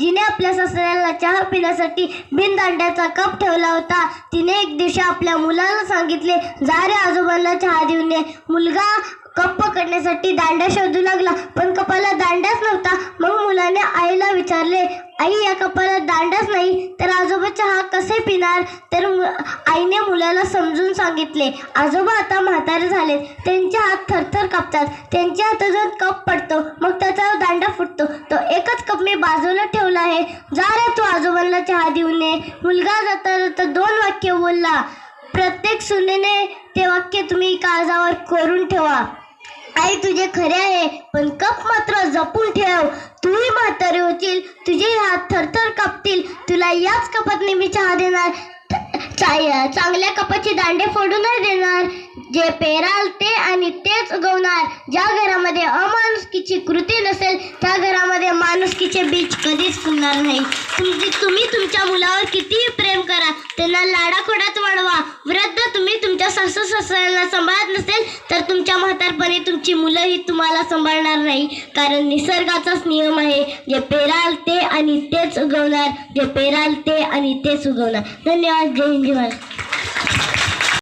जिने आपल्या सासऱ्याला चहा पिण्यासाठी बिन दांड्याचा कप ठेवला होता. तिने एक दिवशी आपल्या मुलाला सांगितले जा रे आजोबांना चहा देऊन ये. मुलगा कप पकडण्यासाठी दांड्या शोधू लागला पण कपाला दांड्याच नव्हता. मग मुलाने आईला विचारले आई या कपाला दांडाच नाही तर आजोबा चहा पिणार? तर आईने मुलाला समजून सांगितले आजोबा आता म्हातारे झाले त्यांचे हात थरथर कापतात. त्यांच्या हातातून कप पडतो. मग त्याचा दांडा फुटतो. तो एकच कप मी बाजूला ठेवला आहे. जा रे तू आजोबांना चहा देऊन ये. मुलगा जाता जाता दोन वाक्य बोलला. प्रत्येक सुनेने ते वाक्य तुम्ही काळजावर करून ठेवा. आई तुझे खरे आहे पण कप मात्र जपून ठेव. तूही म्हातारे होतील तुझे तुला याच कपात मी चहा देणार. चा- चांगल्या कपाचे दांडे फोडू नाही देणार. जे पेराल ते आणि तेच उगवणार. ज्या घरामध्ये अमानुसकीची कृती नसेल त्या घरामध्ये माणुसकीचे बीज कधीच फुलणार नाही. तुमची तुम्ही तुमच्या मुलावर कितीही प्रेम करा त्यांना लाडाखोडात वाढवा. वृद्ध तुम्ही तुमच्या सासू सासऱ्यांना सांभाळत नसेल तर तुमच्या म्हातारपणी तुमची मुलंही तुम्हाला सांभाळणार नाही. कारण निसर्गाचाच नियम आहे. जे पेराल ते आणि तेच उगवणार. जे पेराल ते आणि तेच उगवणार. धन्यवाद. जय हिंद